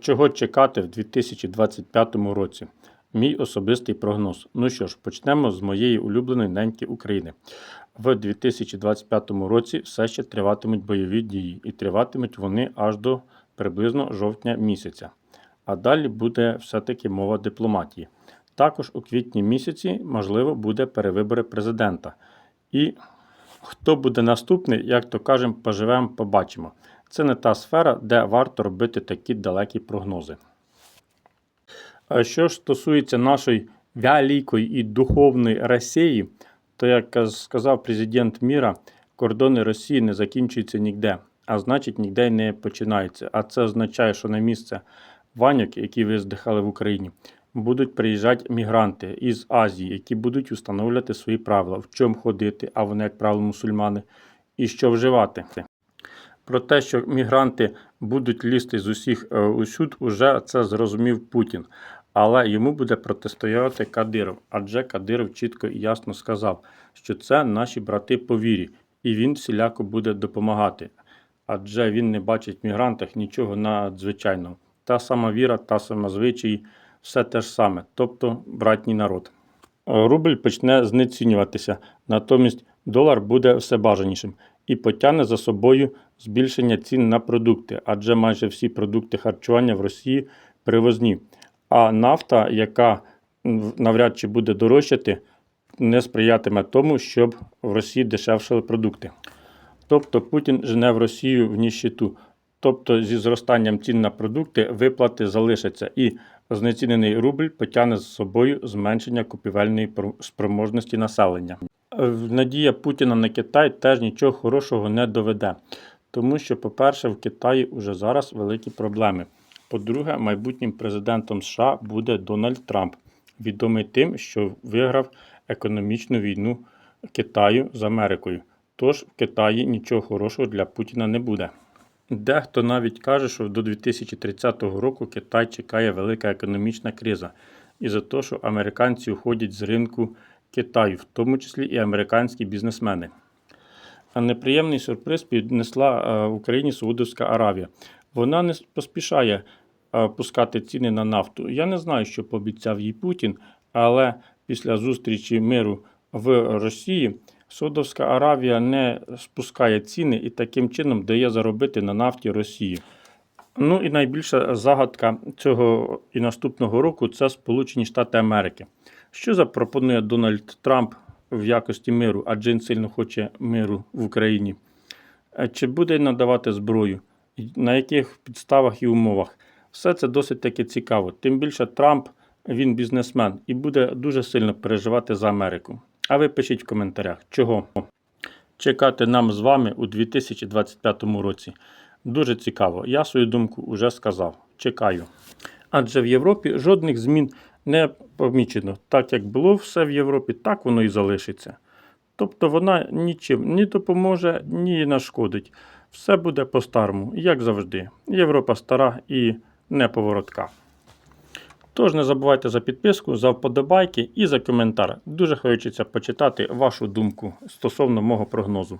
Чого чекати в 2025 році? Мій особистий прогноз. Ну що ж, почнемо з моєї улюбленої неньки України. В 2025 році все ще триватимуть бойові дії, і триватимуть вони аж до приблизно жовтня місяця. А далі буде все-таки мова дипломатії. Також у квітні місяці, можливо, буде перевибори президента. І хто буде наступний, як то кажемо, поживемо, побачимо. Це не та сфера, де варто робити такі далекі прогнози. Що ж стосується нашої великої і духовної Росії, то, як сказав президент Міра, кордони Росії не закінчуються ніде, а значить, ніде й не починаються. А це означає, що на місце ваньок, які ви здихали в Україні, будуть приїжджати мігранти із Азії, які будуть встановлювати свої правила, в чому ходити, а вони, як правило, мусульмани, і що вживати. Про те, що мігранти будуть лізти з усіх е, усюд, уже це зрозумів Путін. Але йому буде протистояти Кадиров, адже Кадиров чітко і ясно сказав, що це наші брати по вірі, і він всіляко буде допомагати. Адже він не бачить в мігрантах нічого надзвичайного. Та сама віра, та сама звичаї, все те ж саме, тобто братній народ. Рубль почне знецінюватися, натомість долар буде все бажанішим і потягне за собою збільшення цін на продукти, адже майже всі продукти харчування в Росії привозні. А нафта, яка навряд чи буде дорожчати, не сприятиме тому, щоб в Росії дешевшили продукти. Тобто Путін жене в Росію в ніщиту. Тобто зі зростанням цін на продукти виплати залишаться, і знецінений рубль потягне за собою зменшення купівельної про- спроможності населення. Е, Надія Путіна на Китай теж нічого хорошого не доведе, тому що, по-перше, в Китаї вже зараз великі проблеми. По-друге, майбутнім президентом США буде Дональд Трамп, відомий тим, що виграв економічну війну Китаю з Америкою. Тож в Китаї нічого хорошого для Путіна не буде. Дехто навіть каже, що до 2030 року Китай чекає велика економічна криза із-за того, що американці уходять з ринку Китаю, в тому числі і американські бізнесмени. Неприємний сюрприз піднесла е, Україні Саудовська Аравія. Вона не поспішає е, пускати ціни на нафту. Я не знаю, що пообіцяв їй Путін, але після зустрічі миру в Росії Саудовська Аравія не спускає ціни і таким чином дає заробити на нафті Росії. Ну і найбільша загадка цього і наступного року це Сполучені Штати Америки. Що запропонує Дональд Трамп в якості миру, адже він сильно хоче миру в Україні? Е, Чи буде надавати зброю? На яких підставах і умовах? Все це досить таки цікаво. Тим більше Трамп він бізнесмен і буде дуже сильно переживати за Америку. А ви пишіть в коментарях, чого чекати нам з вами у 2025 році. Дуже цікаво. Я свою думку вже сказав. Чекаю. Адже в Європі жодних змін не помічено. Так як було все в Європі, так воно і залишиться. Тобто вона нічим ні допоможе, ні нашкодить. Все буде по-старому, як завжди. Європа стара і неповоротка. Тож не забувайте за підписку, за вподобайки і за коментар. Дуже хочеться почитати вашу думку стосовно мого прогнозу.